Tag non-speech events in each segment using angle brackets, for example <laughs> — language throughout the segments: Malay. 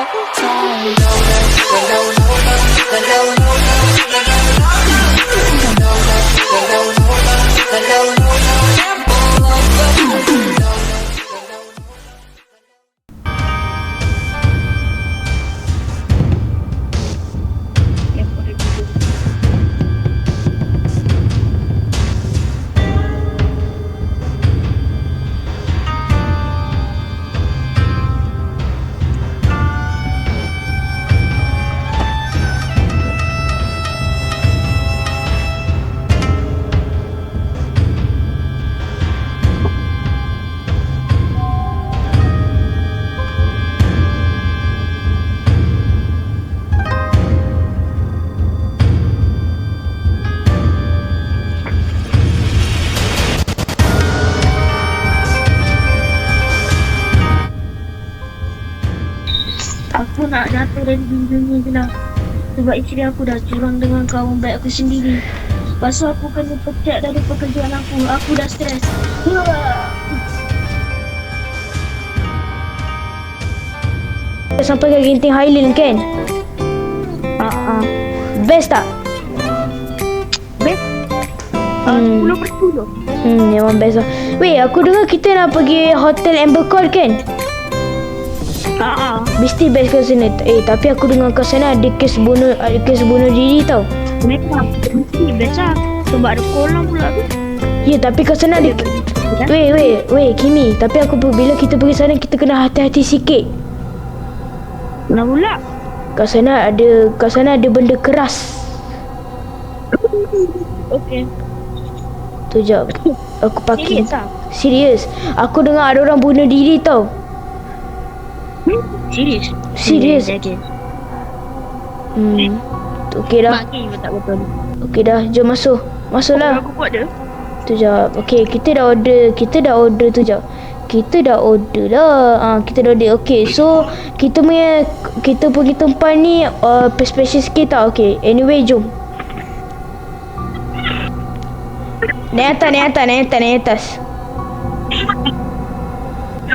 Aku nak jatuh dari dunia je lah Sebab isteri aku dah curang dengan kawan baik aku sendiri Lepas tu aku kena pecat dari pekerjaan aku Aku dah stres Sampai ke Genting Highland kan? Haa Best tak? Best Hmm. uh, 10 per 10 Hmm, memang best lah. Weh, aku dengar kita nak pergi Hotel Amber Court kan? Haa Mesti best kat sana. Eh, tapi aku dengar kat sana ada kes bunuh ada kes bunuh diri tau. Memang Mesti best lah Sebab ada kolam pula tu Ya, tapi kat sana ada Weh, weh, weh, Kimi. Tapi aku bila kita pergi sana kita kena hati-hati sikit. Nak pula Kat sana ada kat sana ada benda keras. Okay Tu jap. Aku parking. Serius Serius. Aku dengar ada orang bunuh diri tau. Serius Serius? Okay Hmm. Okey dah. Tak betul Okey dah. Jom masuk. Masuklah. Aku buat dia Tu jap. Okey, kita dah order. Kita dah order tu jap. Kita dah order lah. Ah, kita dah order. Okey, so kita punya kita pergi tempat ni uh, special sikit tau. Okey. Anyway, jom. Naik atas, naik atas, naik atas, naik atas.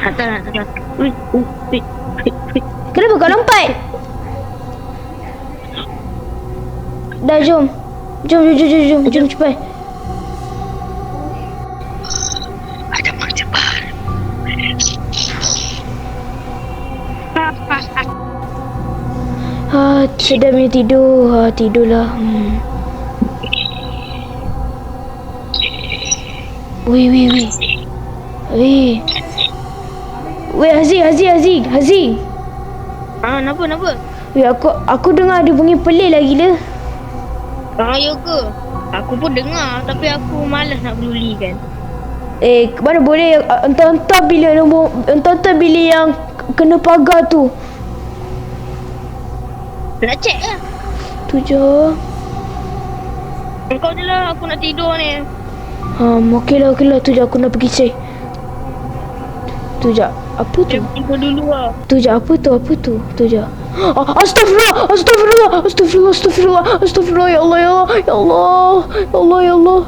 Ui Ui Ui Ui Kenapa kau lompat? Dah jom. Jom, jom, jom, jom, jom, jom cepat. Ada macam cepat Ha, sedapnya tidur. Ha, tidurlah. Hmm. Weh, weh, weh. Weh. Weh, Haziq, Haziq, Haziq, Haziq. Ah, kenapa, kenapa? Weh, aku aku dengar ada bunyi pelik lah gila. Ah, ya ke? Aku pun dengar tapi aku malas nak peduli kan. Eh, mana boleh entah-entah bila nombor entah-entah bila yang kena pagar tu. Nak check lah. Tu je. Kau je lah, aku nak tidur ni. Ha, okey lah, okey lah. Tu je aku nak pergi check. Tu je. Apa tu? Jom tidur dulu lah. Tu je apa tu? Apa tu? Tu je. Ah, astagfirullah, astagfirullah, astagfirullah, astagfirullah, astagfirullah, ya Allah, ya Allah, ya Allah, ya Allah, ya Allah.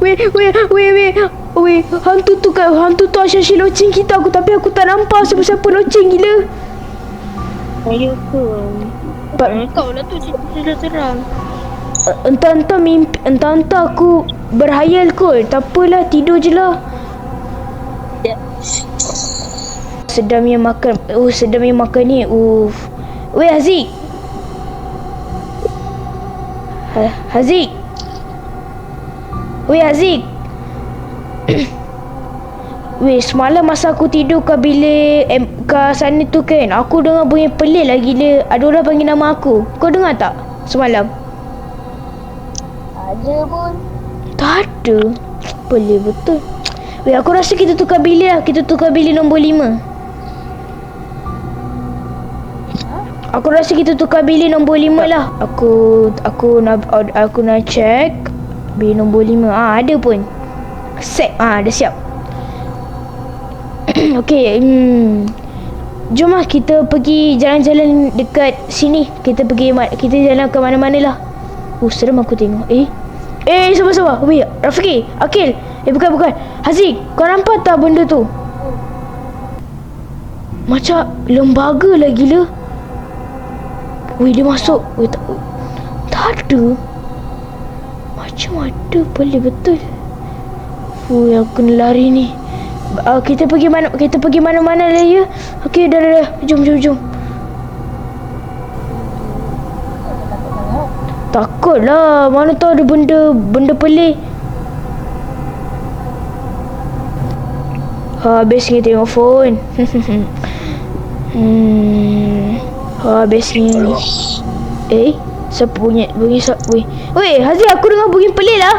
Weh, weh, weh, weh, weh, hantu tu kan, hantu tu asyik loceng kita aku tapi aku tak nampak siapa-siapa loceng gila. Ah, ya ke? Ba- Ah, kau lah tu cerita seram. Uh, entah-entah mimpi, entah-entah aku berhayal kot. Tak apalah, tidur je lah. Ya. Sedamnya makan. Oh, sedamnya makan ni. Uff. Weh, Haziq. Ha, Haziq. Weh, Haziq. <coughs> Weh, semalam masa aku tidur ke bilik em, ke sana tu kan, aku dengar bunyi pelik lah gila. Ada orang panggil nama aku. Kau dengar tak? Semalam. Ada pun. Tak ada. Pelik betul. Weh, aku rasa kita tukar bilik lah. Kita tukar bilik nombor lima. Aku rasa kita tukar bilik nombor lima lah. Aku aku nak aku nak check bilik nombor lima. Ah ada pun. Set. Ah dah siap. <clears throat> Okey, hmm. Jom lah kita pergi jalan-jalan dekat sini. Kita pergi kita jalan ke mana-mana lah. Oh, seram aku tengok. Eh. Eh, sabar-sabar. Weh, Rafiki, Akil. Eh, bukan, bukan. Haziq, kau nampak tak benda tu? Macam lembaga lah gila. Weh dia masuk Weh tak Tak ada. Macam ada Boleh betul. Weh aku kena lari ni. Uh, Kita pergi mana Kita pergi mana-mana lah ya. Okey dah dah dah. Jom jom jom. Takut lah Mana tahu ada benda Benda pelik. Habisnya tengok phone. <laughs> Hmm Habisnya ni. Eh Siapa bunyi Bunyi siapa Weh Haziq aku dengar bunyi pelik lah.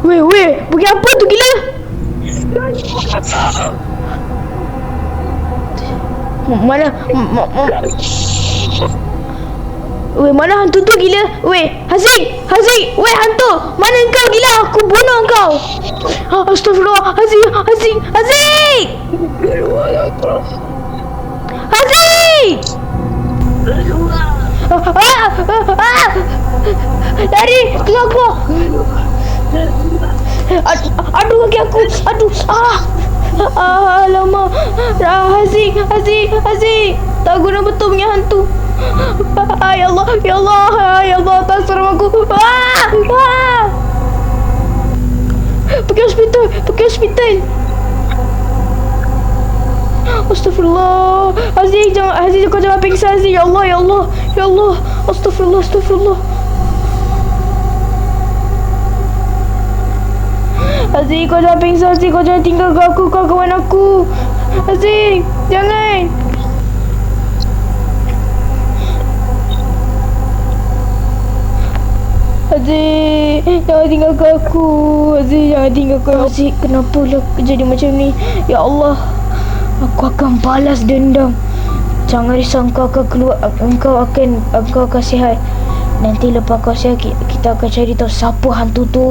Weh weh Bunyi apa tu gila? Mana Weh mana hantu tu gila? Weh Haziq Haziq Weh hantu. Mana kau gila? Aku bunuh kau Astagfirullah Haziq Haziq Haziq Haziq ah, ah, ah, ah. Lari Keluar keluar Aduh, kaki aku. Aduh ah. Ah, alamak. Ah, Haziq Haziq Haziq Tak guna betul punya hantu. Ya Allah Ya Allah ah, Ya Allah Tak serem aku ah, ah. Pergi hospital Pergi hospital. Astagfirullah Aziz jangan Aziz kau jangan pingsan Aziz. Ya Allah Ya Allah Ya Allah. Astagfirullah Astagfirullah Aziz kau jangan pingsan Aziz. Kau jangan tinggalkan aku Kau kawan aku. Aziz Jangan Aziz Jangan tinggalkan aku. Aziz jangan tinggalkan aku. Aziz kenapa lah jadi macam ni? Ya Allah Aku akan balas dendam. Jangan risau engkau akan keluar Engkau akan Engkau akan sihat. Nanti lepas kau sihat ki- Kita akan cari tahu Siapa hantu tu.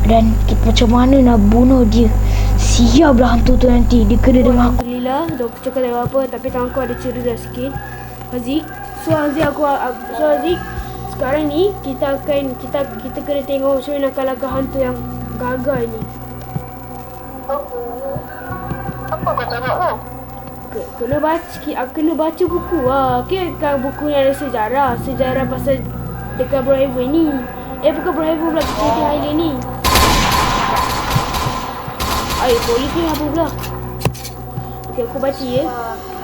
Dan kita, macam mana nak bunuh dia. Siap lah hantu tu nanti. Dia kena dengan aku. Alhamdulillah Doktor cakap tak apa Tapi tangan aku ada cedera sikit. Haziq So Haziq aku So Haziq Sekarang ni Kita akan Kita kita kena tengok Macam mana nak kalahkan hantu yang Gagal ni. Apa? Kau tak nak Ke- Kena baca Aku kena baca buku. Lah Okay kan buku yang ada sejarah. Sejarah pasal Dekat Broadhaven ni. Eh bukan Broadhaven pula City Highland ni. Ay, polis ni apa pula? Okay aku baca ya.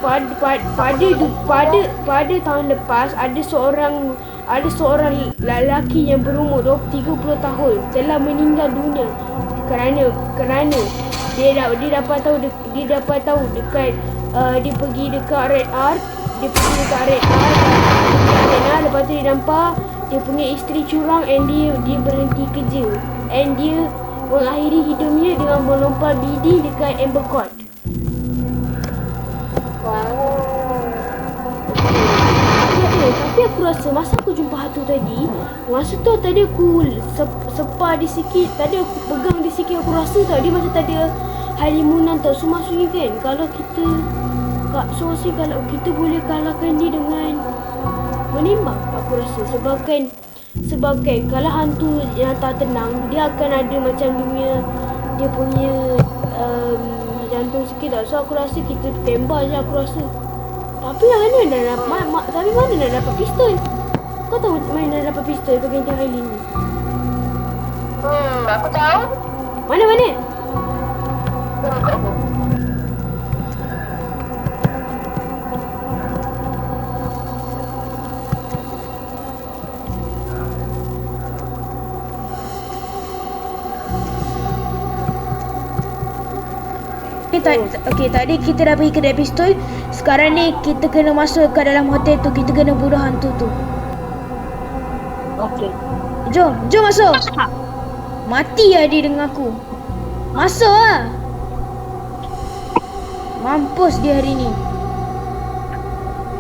Pada, pada, pada, pada, pada tahun lepas ada seorang ada seorang lelaki yang berumur 30 tahun telah meninggal dunia kerana kerana dia dah dia dapat tahu de- dia dapat tahu dekat uh, dia pergi dekat Red Art dia pergi dekat Red Art Art lepas tu dia nampak dia punya isteri curang and dia dia berhenti kerja. And dia mengakhiri hidupnya dengan melompat bidi dekat Amber Court aku rasa masa aku jumpa hantu tadi Masa tu tadi aku sep, sepa di sikit Tadi aku pegang di sikit aku rasa tau Dia macam tak ada halimunan tau So maksudnya kan? Kalau kita Kak, so maksudnya kalau kita boleh kalahkan dia dengan Menembak aku rasa. Sebab kan Sebab kan kalau hantu yang tak tenang Dia akan ada macam dia punya Dia punya um, Jantung sikit tau So aku rasa kita tembak je aku rasa tapi mana nak dapat ma, ma, Tapi mana nak dapat pistol? Kau tahu macam mana nak dapat pistol Pakai Intel Highland ni? Hmm, aku tahu. Mana mana? Tengok aku. Okay, tadi, okay, tadi kita dah pergi kedai pistol Sekarang ni kita kena masuk ke dalam hotel tu Kita kena bunuh hantu tu. Okey. Jom, jom masuk. Mati lah dia dengan aku. Masuk lah. Mampus dia hari ni.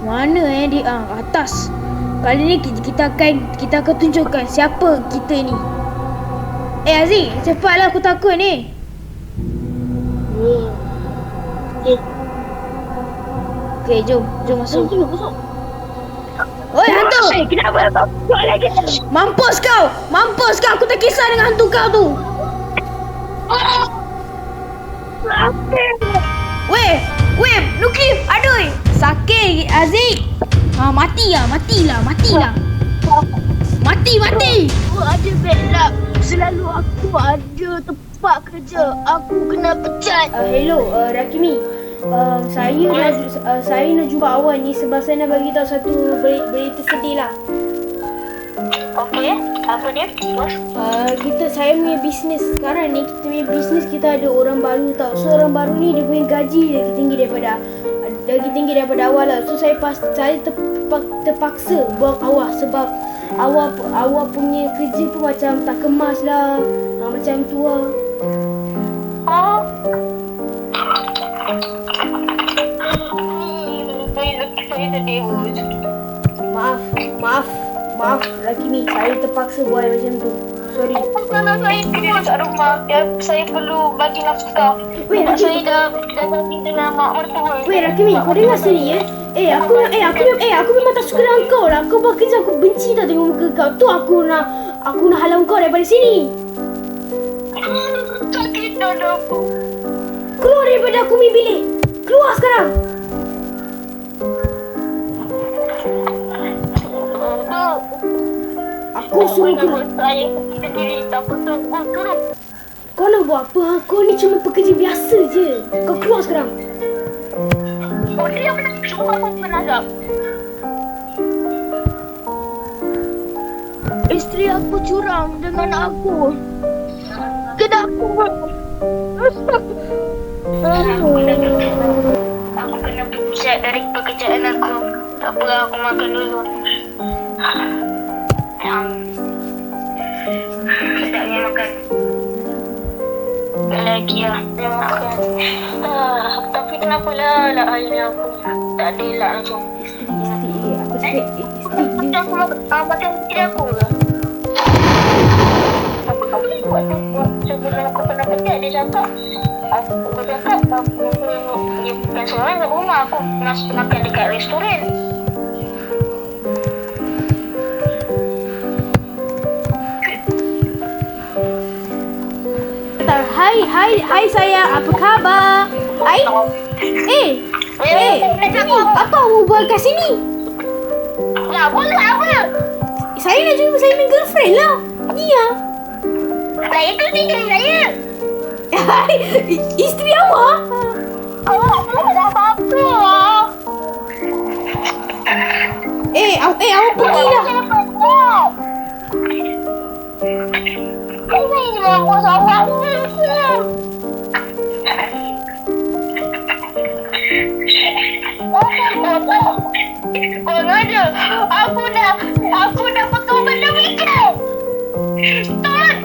Mana eh dia ah, Atas. Kali ni kita, kita akan Kita akan tunjukkan siapa kita ni. Eh Aziz Cepatlah aku takut ni. Hmm. Okay jom Jom masuk Masuk, masuk. Oi hantu Eh, kenapa? Kau lagi. Mampus kau Mampus kau Aku tak kisah dengan hantu kau tu? Weh Weh Nukli Ada Haziq. Ha, mati lah, matilah, matilah. Mati, mati. Aku ada bad luck. Selalu aku ada tempat kerja. Aku kena pecat. Uh, hello, uh, Rakimi. Uh, saya nak uh, saya nak jumpa awak ni sebab saya nak bagi tahu satu berita, berita sedih lah. Okey, apa dia? Uh, kita saya punya bisnes sekarang ni kita punya bisnes kita ada orang baru tau. So orang baru ni dia punya gaji lagi tinggi daripada lagi tinggi daripada awal lah. So saya pas saya terpak, terpaksa buang awak sebab awak awak punya kerja pun macam tak kemas lah. Ha, macam tu lah. Oh. Maaf, maaf, maaf lagi ni saya terpaksa buat macam tu. Sorry. Kalau saya keluar kat rumah, ya, saya perlu bagi nafkah. Weh, Rakimi. saya dah dengan mak mertua. Weh Rakimi, kau dengar sini ya? Eh aku eh aku eh aku memang tak suka dengan kau lah. Kau buat kerja aku benci tau tengok muka kau. Tu aku nak aku nak halau kau daripada sini. Sakit dada aku. Keluar daripada aku punya bilik. Keluar sekarang. Aku suruh keluar. saya sendiri tak betul turun. Kau nak buat apa? Kau ni cuma pekerja biasa je. Kau keluar sekarang. Oh, dia pernah suka aku penazap. Isteri aku curang dengan aku. Kenapa? Aku kena pecat dari pekerjaan aku. Tak apa, aku makan dulu. Yang sedapnya makan. Lagi lah, dia makan. Ah, tapi kenapa lah lah ni aku tak ada. Isteri, isteri. Eh, aku dia. Macam aku makan, ah, macam isteri aku lah. Aku tak boleh buat tu. Sebelum aku kena pecat, dia cakap. Aku cakap, aku dia bukan seorang kat rumah. Aku mas- makan dekat restoran. Hai, hai, hai sayang. Apa khabar? Hai. Eh, eh. Apa awak buat kat sini? Ya, boleh apa? Saya nak jumpa saya punya girlfriend lah. Dia. Lah, itu tinggal saya. Hai, isteri awak. Awak belum ada apa-apa. Eh, aw, eh awak pergi lah. Ini dia bos awak. Kau ada. Aku dah, aku dah pegang benda mikir. Tolong.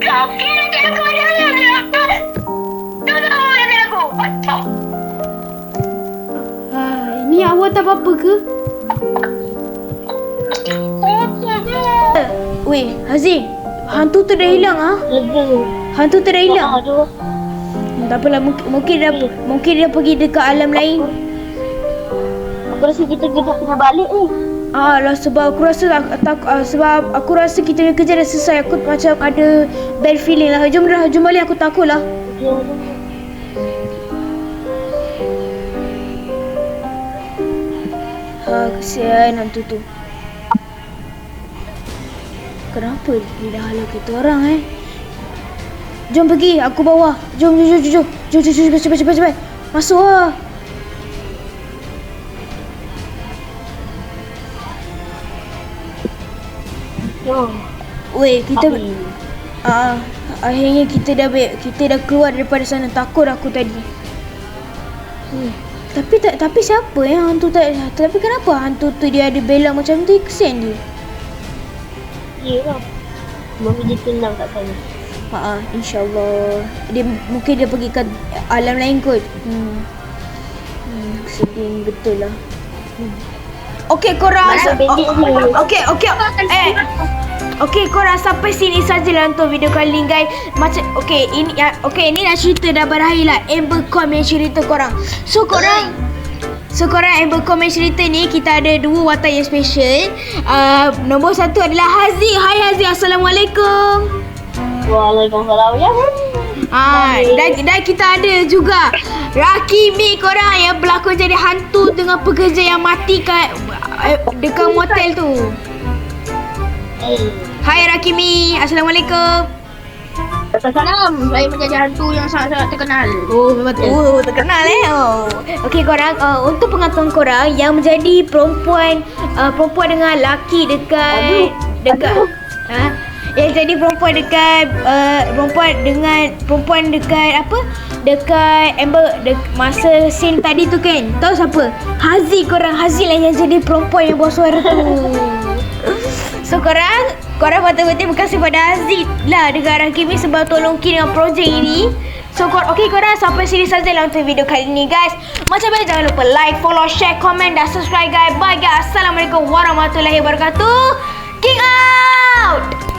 Kau kira dia kau ada apa? Tolong awak dengan aku. Ni awak tak apa-apa ke? Weh, Haziq. Hantu tu dah hilang ah. Lega. Hantu tu dah hilang. Hmm, tak apalah, mungkin, mungkin dia mungkin dia pergi dekat alam lain. Aku rasa kita kena kena balik ni. Ah lah sebab aku rasa tak, tak ah, sebab aku rasa kita punya kerja dah selesai. Aku macam ada bad feeling lah. Jom dah, jom balik aku takut lah. Ha, kesian hantu tu. Kenapa dia dah halau kita orang eh? Jom pergi, aku bawa. Jom, jom, jom, jom, jom. Jom, jom, cepat, cepat, cepat, cepat. Masuk lah. Oh, Weh, kita... Ah, akhirnya kita dah be- kita dah keluar daripada sana. Takut aku tadi. Hmm. Tapi tak tapi siapa yang hantu tak tapi kenapa hantu tu dia ada belak macam tu kesian dia. Ya lah. Mami dia tenang kat sana. Ha ah, insyaallah. Dia mungkin dia pergi ke alam lain kot. Hmm. Hmm, sedih betul lah. Hmm. Okey korang. Ni? Okey okey. Eh. Okey korang sampai sini sajalah untuk video kali ni guys. Macam okey ini ya okey ini dah cerita dah berakhir lah. Amber yang cerita korang. So korang So korang yang cerita ni kita ada dua watak yang special. Uh, nombor satu adalah Haziq. Hai Haziq. Assalamualaikum. Waalaikumsalam. Ya. Ah, dan, dan kita ada juga Rakimi korang yang berlakon jadi hantu dengan pekerja yang mati kat eh, dekat motel tu. Hai Rakimi, Assalamualaikum. Salam, saya menjadi hantu yang sangat-sangat terkenal. Oh, memang tu oh, terkenal eh. Oh. Okey korang, uh, untuk pengetahuan korang yang menjadi perempuan uh, perempuan dengan laki dekat dekat ha? yang jadi perempuan dekat uh, perempuan dengan perempuan dekat apa? Dekat Amber dek, masa scene tadi tu kan. Tahu siapa? Hazi korang Hazi lah yang jadi perempuan yang bawa suara tu. <laughs> So korang Korang patut-patut terima kasih pada Aziz lah Dengan Rakimi sebab tolong Ki dengan projek ini. So kor okay korang sampai sini saja untuk video kali ini guys. Macam biasa jangan lupa like, follow, share, komen dan subscribe guys. Bye guys. Assalamualaikum warahmatullahi wabarakatuh. King out